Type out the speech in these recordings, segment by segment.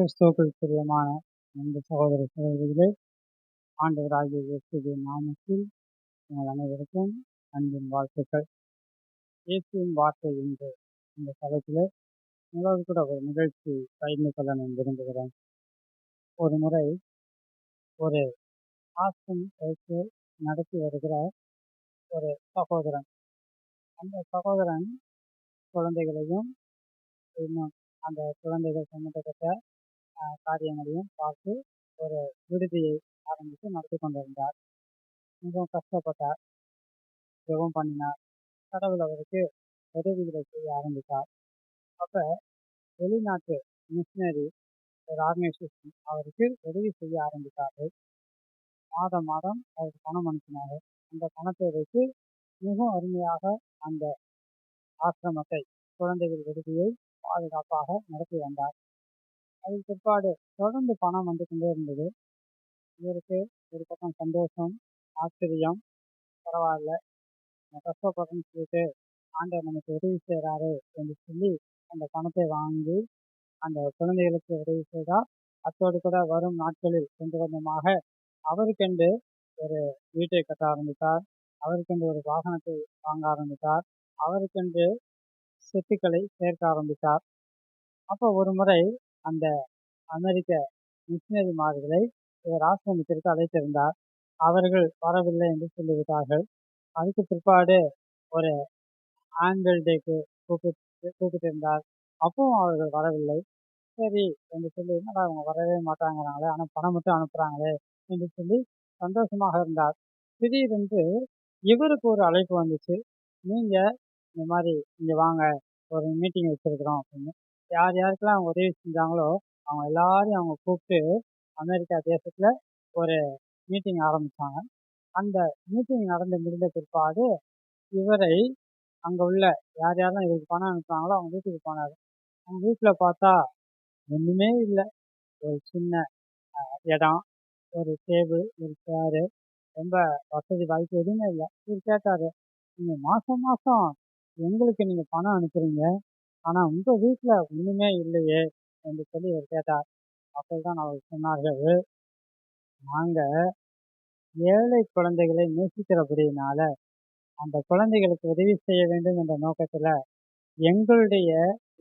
கிறிஸ்துவுக்குள் பிரியமான இந்த சகோதர சகோதரிகளே. ஆண்டவராகிய இயேசுவின் நாமத்தில் உங்கள் அனைவருக்கும் அன்பின் வாழ்த்துக்கள். இயேசுவின் வார்த்தை என்று இந்த தளத்தில் உங்களோடு கூட ஒரு நிகழ்ச்சி பகிர்ந்து கொள்ள நான் விரும்புகிறேன். ஒரு முறை ஒரு ஆசிரம் வைத்து நடத்தி வருகிற ஒரு சகோதரன். அந்த சகோதரன் குழந்தைகளையும் இன்னும் அந்த குழந்தைகள் சம்மந்தப்பட்ட காரியங்களையும் பார்த்து ஒரு விடுதியை ஆரம்பித்து நடத்தி கொண்டிருந்தார். மிகவும் கஷ்டப்பட்டார். ஜெபம் பண்ணினார். கடவுள் அவருக்கு உதவிகளை செய்ய ஆரம்பித்தார். அப்ப வெளிநாட்டு மிஷினரி ஒரு ஆர்கனைசேஷன் அவருக்கு உதவி செய்ய ஆரம்பித்தார்கள். மாதம் மாதம் அவருக்கு பணம் அனுப்பினார். அந்த பணத்தை வைத்து மிகவும் அருமையாக அந்த ஆசிரமத்தை குழந்தைகள் விடுதியை பாதுகாப்பாக நடத்தி வந்தார். அதன் பிற்பாடு தொடர்ந்து பணம் வந்து கொண்டே இருந்தது. இவருக்கு ஒரு பக்கம் சந்தோஷம் ஆச்சரியம். பரவாயில்ல. நான் கஷ்டப்படுறேன்னு சொல்லிட்டு ஆண்டவர் நமக்கு உதவி செய்கிறாரு என்று சொல்லி அந்த பணத்தை வாங்கி அந்த குழந்தைகளுக்கு உதவி செய்தார். அத்தோடு கூட வரும் நாட்களில் கொஞ்சம் கொஞ்சமாக அவருக்கென்று ஒரு வீட்டை கட்ட ஆரம்பித்தார். அவருக்கென்று ஒரு வாகனத்தை வாங்க ஆரம்பித்தார். அவருக்கென்று சொத்துக்களை சேர்க்க ஆரம்பித்தார். அப்போ ஒரு முறை அந்த அமெரிக்க மிஷினரிமார்களை இவர் ஆசிரமத்திற்கு அழைத்திருந்தார். அவர்கள் வரவில்லை என்று சொல்லிவிட்டார்கள். அதுக்கு பிற்பாடு ஒரு ஆங்கிள் டேக்கு கூப்பிட்டு கூப்பிட்டிருந்தார். அப்பவும் அவர்கள் வரவில்லை. சரி என்று சொல்லி என்னடா அவங்க வரவே மாட்டாங்கிறாங்களே ஆனால் பணம் மட்டும் அனுப்புகிறாங்களே என்று சொல்லி சந்தோஷமாக இருந்தார். திடீரென்று இவருக்கு ஒரு அழைப்பு வந்துச்சு. நீங்கள் இந்த மாதிரி இங்கே வாங்க ஒரு மீட்டிங் வச்சுருக்குறோம் அப்படின்னு. யார் யாருக்கெல்லாம் அவங்க உதவி செஞ்சாங்களோ அவங்க எல்லாரையும் அவங்க கூப்பிட்டு அமெரிக்கா தேசத்தில் ஒரு மீட்டிங் ஆரம்பித்தாங்க அந்த மீட்டிங் நடந்து முடிந்த பிற்பாடு இவரை அங்கே உள்ள யார் யாரெல்லாம் இவருக்கு பணம் அனுப்புகிறாங்களோ அவங்க வீட்டுக்கு போனார். அவங்க வீட்டில் பார்த்தா ஒன்றுமே இல்லை. ஒரு சின்ன இடம் ஒரு டேபிள் ஒரு சேரு ரொம்ப வசதி வாய்ப்பு எதுவுமே இல்லை. இவர் கேட்டார் நீங்கள் மாதம் மாதம் எங்களுக்கு நீங்கள் பணம் அனுப்புறீங்க. ஆனால் உங்கள் வீட்டில் ஒன்றுமே இல்லையே என்று சொல்லி இவர் கேட்டார். அப்பொழுதுதான் அவர் சொன்னார்கள் நாங்கள் ஏழை குழந்தைகளை நேசிக்கிறபடியினால அந்த குழந்தைகளுக்கு உதவி செய்ய வேண்டும் என்ற நோக்கத்தில் எங்களுடைய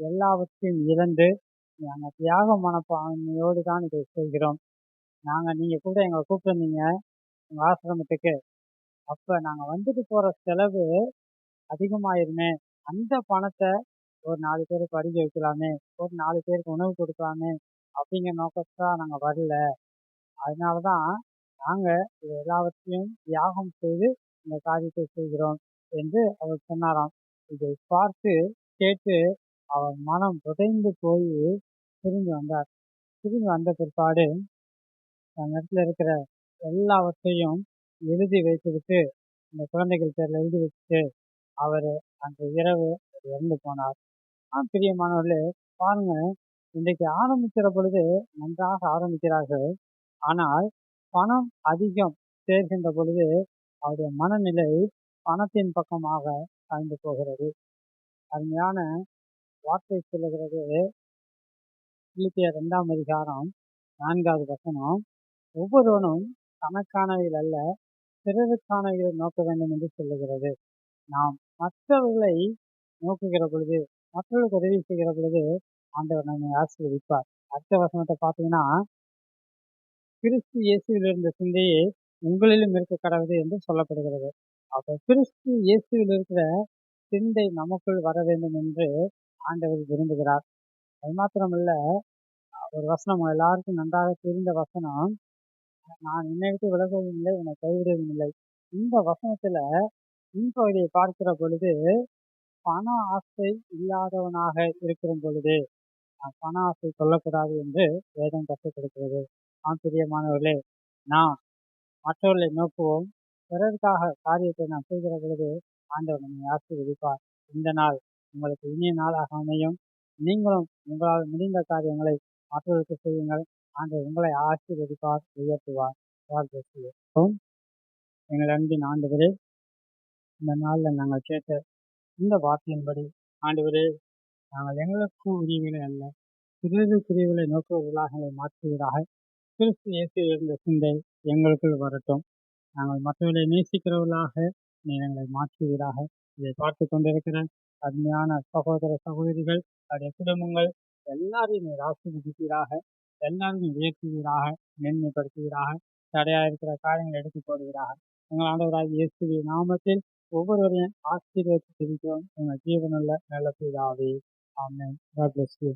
எல்லாவற்றையும் இழந்து நாங்கள் தியாக மனப்பான்மையோடு தான் இதை செய்கிறோம். நாங்கள் நீங்கள் கூட எங்களை கூப்பிட்டுருந்தீங்க உங்கள் ஆசிரமத்துக்கு. அப்போ நாங்கள் வந்துட்டு போகிற செலவு அதிகமாயிருமே. அந்த பணத்தை ஒரு நாலு பேர் படிக்க வைக்கலாமே ஒரு நாலு பேருக்கு உணவு கொடுக்கலாமே அப்படிங்கிற நோக்கத்தான் நாங்கள் வரல. அதனால தான் நாங்கள் இது எல்லாவற்றையும் தியாகம் செய்து இந்த காரியத்தை செய்கிறோம் என்று அவர் சொன்னாராம். இதை பார்த்து கேட்டு அவர் மனம் உடைந்து போய் திரும்பி வந்தார். திரும்பி வந்த பிற்பாடு தன் இடத்துல இருக்கிற எல்லாவற்றையும் எழுதி வைத்துவிட்டு இந்த குழந்தைகள் பேரில் எழுதி வச்சுட்டு அவர் அந்த இரவு இறந்து போனார். பிரியமானவர்களே பாருங்க. இன்றைக்கு ஆரம்பிக்கிற பொழுது நன்றாக ஆரம்பிக்கிறார்கள். ஆனால் பணம் அதிகம் சேர்கின்ற பொழுது அவருடைய மனநிலை பணத்தின் பக்கமாக சாய்ந்து போகிறது. அருமையான வார்த்தை சொல்லுகிறது. பிலிப்பியர் ரெண்டாம் அதிகாரம் நான்காவது வசனம். ஒவ்வொருவனும் தனக்கானவைகள் அல்ல பிறருக்கானவைகளை நோக்க வேண்டும் என்று சொல்லுகிறது. நாம் மற்றவர்களை நோக்குகிற பொழுது மக்களுக்கு உதவி செய்கிற பொழுது ஆண்டவர் நம்மை ஆசீர்வதிப்பார். அடுத்த வசனத்தை பார்த்தீங்கன்னா கிறிஸ்து இயேசுவில் இருந்த சிந்தையே உங்களிலும் இருக்க கடவுது என்று சொல்லப்படுகிறது. அப்போ கிறிஸ்து இயேசுவில் இருக்கிற சிந்தை நமக்குள் வர வேண்டும் என்று ஆண்டவர் விரும்புகிறார். அது மாத்திரமல்ல ஒரு வசனம் எல்லாருக்கும் நன்றாக தெரிந்த வசனம். நான் என்னை விலகவும் இல்லை உன்னை கைவிடவும் இல்லை. இந்த வசனத்துல முன்பகுதியை பார்க்கிற பொழுது பண ஆசை இல்லாதவனாக இருக்கிற பொழுது நான் பண ஆசை கொள்ளக்கூடாது என்று வேதம் கற்றுக் கொடுக்கிறது. ஆம் பிரியமானவர்களே நாம் மற்றவர்களை நோக்குவோம். பிறருக்காக காரியத்தை நாம் செய்கிற பொழுது ஆண்டவர் நம்மை ஆசீர்வதிப்பார். இந்த நாள் உங்களுக்கு இனிய நாளாக அமையும். நீங்களும் உங்களால் முடிந்த காரியங்களை மற்றவர்களுக்கு செய்யுங்கள். ஆண்டவர் உங்களை ஆசீர்வதிப்பார் உயர்த்துவார். God எங்கள் அன்பின் ஆண்டுகளே இந்த நாளில் நாங்கள் கேட்ட இந்த வார்த்தையின்படி ஆண்டவரே நாங்கள் எங்களுக்கு உரிமையிலே அல்ல. பிறகு பிரிவுகளை நோக்குவர்களாக மாற்றுவதாக கிறிஸ்து இயேசு இருந்த சிந்தை எங்களுக்குள் வரட்டும். நாங்கள் மற்றவர்களை நேசிக்கிறவர்களாக நீ எங்களை மாற்றுவீராக. இதை பார்த்து கொண்டிருக்கிற அருமையான சகோதர சகோதரிகள் அவருடைய குடும்பங்கள் எல்லாரையும் நீர் ஆசீர்வதிப்பீராக. எல்லாரையும் உயர்த்துவீராக மேன்மைப்படுத்துவீராக. தடையாக இருக்கிற காரியங்களை எடுத்து போடுவீராக எங்கள் ஆண்டவராக இயேசுவின் நாமத்தில் ஒவ்வொருவரையும் ஆசீர்வதித்து இருக்கிறோம் எங்கள் ஜீவனுள்ள நல்ல பிதாவே ஆமென் God bless you.